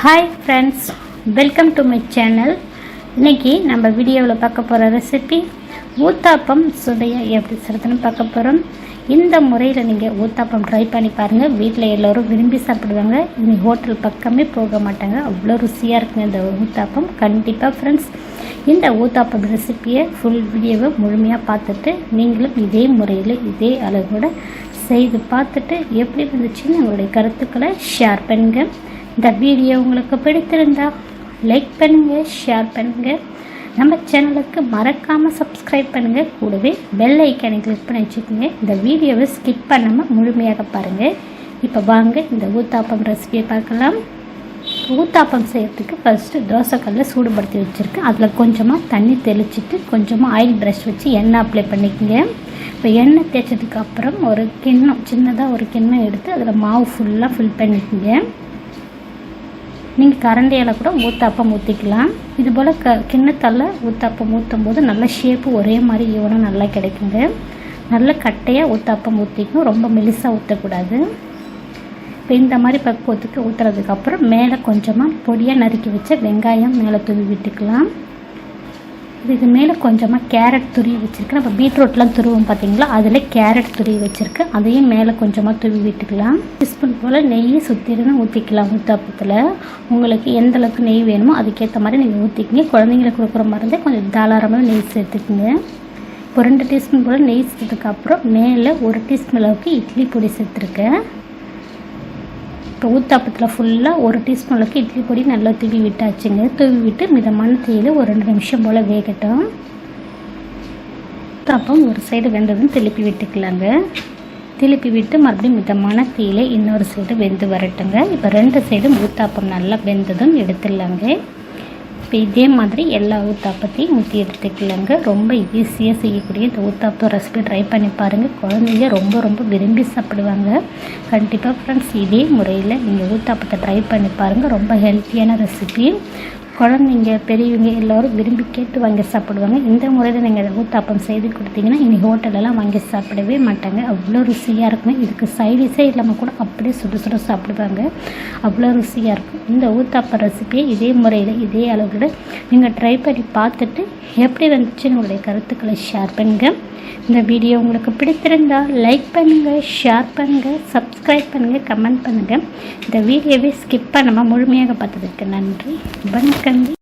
Hi friends welcome to my channel இன்னைக்கு நம்ம வீடியோவில் பார்க்க போகிற ரெசிபி ஊத்தாப்பம் சுவையை எப்படி செய்கிறதுன்னு பார்க்க போகிறோம் இந்த முறையில் நீங்கள் ஊத்தாப்பம் ட்ரை பண்ணி பாருங்கள் வீட்டில் எல்லோரும் விரும்பி சாப்பிடுவாங்க. இனி ஹோட்டல் பக்கமே போக மாட்டாங்க. அவ்வளோ ருசியாக இருக்குங்க இந்த ஊத்தாப்பம். கண்டிப்பாக ஃப்ரெண்ட்ஸ் இந்த ஊத்தாப்பம் ரெசிப்பியை ஃபுல் வீடியோவை முழுமையாக பார்த்துட்டு நீங்களும் இதே முறையில் இதே அளவோட செய்து பார்த்துட்டு எப்படி வந்துச்சுன்னு உங்களுடைய கருத்துக்களை ஷேர் பண்ணுங்கள் இந்த வீடியோ உங்களுக்கு பிடித்திருந்தா லைக் பண்ணுங்கள் ஷேர் பண்ணுங்கள் நம்ம சேனலுக்கு மறக்காமல் சப்ஸ்கிரைப் பண்ணுங்கள் கூடவே பெல் ஐக்கானை கிளிக் பண்ணி வச்சுக்கோங்க. இந்த வீடியோவை ஸ்கிப் பண்ணாமல் முழுமையாக பாருங்கள் இப்போ வாங்க இந்த ஊத்தாப்பம் ரெசிபியை பார்க்கலாம். ஊத்தாப்பம் செய்கிறதுக்கு ஃபஸ்ட்டு தோசைக்கல்ல சூடுபடுத்தி வச்சுருக்கேன். அதில் கொஞ்சமாக தண்ணி தெளிச்சிட்டு கொஞ்சமாக ஆயில் ப்ரஷ் வச்சு எண்ணெய் அப்ளை பண்ணிக்கோங்க. இப்போ எண்ணெய் தேய்ச்சதுக்கு அப்புறம் ஒரு கிண்ணம் சின்னதாக ஒரு கிண்ணம் எடுத்து அதில் மாவு ஃபுல்லாக ஃபில் பண்ணிக்கோங்க. நீங்கள் கரண்டியால் கூட ஊத்தாப்பம் ஊற்றிக்கலாம் இது போல் க கிண்ணத்தால் ஊத்தாப்பம் ஊற்றும் போது நல்ல ஷேப்பு ஒரே மாதிரி ஈவனும் நல்லா கிடைக்குங்க. நல்ல கட்டையாக ஊத்தாப்பம் ஊற்றிக்கணும் ரொம்ப மெலிசாக ஊற்றக்கூடாது இப்போ இந்த மாதிரி பக்குவத்துக்கு ஊற்றுறதுக்கப்புறம் மேலே கொஞ்சமாக பொடியாக நறுக்கி வச்ச வெங்காயம் மேலே தூவி விட்டுக்கலாம். இதுக்கு மேலே கொஞ்சமாக கேரட் துருவி வச்சுருக்கேன் நம்ம பீட்ரூட்லாம் துருவோம் பார்த்தீங்களா அதில் கேரட் துருவி வச்சுருக்கேன் அதையும் மேலே கொஞ்சமாக துருவி விட்டுக்கலாம். டிஸ்பூன் போல் நெய் சுற்றிருந்து ஊற்றிக்கலாம் ஊத்தாப்பத்தில். உங்களுக்கு எந்த அளவுக்கு நெய் வேணுமோ அதுக்கேற்ற மாதிரி நீங்கள் ஊற்றிக்கிங்க குழந்தைங்களுக்கு கொடுக்குற மாதிரி கொஞ்சம் தாராளமாக நெய் சேர்த்துக்குங்க. இப்போ ரெண்டு டீஸ்பூன் போல் நெய் சேர்த்ததுக்கப்புறம் மேலே ஒரு டீஸ்பூன் அளவுக்கு இட்லி பொடி சேர்த்துருக்கேன். இப்போ ஊத்தாப்பத்தில் ஃபுல்லாக ஒரு டீஸ்பூன் அளவுக்கு இட்லி பொடி நல்லா தூவி விட்டாச்சுங்க. தூவி விட்டு மிதமான தீயில் ஒரு ரெண்டு நிமிஷம் போல் வேகட்டும். ஊத்தாப்பம் ஒரு சைடு வெந்ததும் திருப்பி விட்டுக்கலாங்க. திருப்பி விட்டு மறுபடியும் மிதமான தீயில இன்னொரு சைடு வெந்து வரட்டுங்க. இப்போ ரெண்டு சைடும் ஊத்தாப்பம் நல்லா வெந்ததும் எடுத்துடலாங்க. இப்போ இதே மாதிரி எல்லா ஊத்தாப்பத்தையும் ஊற்றி எடுத்துக்கலாங்க. ரொம்ப ஈஸியாக செய்யக்கூடிய இந்த ஊத்தாப்பம் ரெசிபி ட்ரை பண்ணி பாருங்கள் குழந்தைங்க ரொம்ப ரொம்ப விரும்பி சாப்பிடுவாங்க. கண்டிப்பாக ஃப்ரெண்ட்ஸ் இதே முறையில் நீங்கள் ஊத்தாப்பத்தை ட்ரை பண்ணி பாருங்கள் ரொம்ப ஹெல்த்தியான ரெசிபி குழந்தைங்க பெரியவங்க எல்லோரும் விரும்பி கேட்டு வாங்கி சாப்பிடுவாங்க. இந்த முறையில் நீங்கள் ஊத்தாப்பம் செய்து கொடுத்தீங்கன்னா இனி ஹோட்டலெல்லாம் வாங்கி சாப்பிடவே மாட்டாங்க. அவ்வளோ ருசியாக இருக்கும் இதுக்கு சைடிஸே இல்லாமல் கூட அப்படியே சுட சுட சாப்பிடுவாங்க. அவ்வளோ ருசியாக இருக்கும். இந்த ஊத்தாப்பம் ரெசிபியை இதே முறையில் இதே அளவில் நீங்கள் ட்ரை பண்ணி பார்த்துட்டு எப்படி வந்துச்சுன்னு உங்களுடைய கருத்துக்களை ஷேர் பண்ணுங்கள் இந்த வீடியோ உங்களுக்கு பிடித்திருந்தால் லைக் பண்ணுங்கள் ஷேர் பண்ணுங்கள் சப் சப்ஸ்கிரைப் பண்ணுங்கள் கமெண்ட் பண்ணுங்கள் இந்த வீடியோவை ஸ்கிப் பண்ணாமல் முழுமையாக பார்த்ததுக்கு நன்றி. வணக்கம்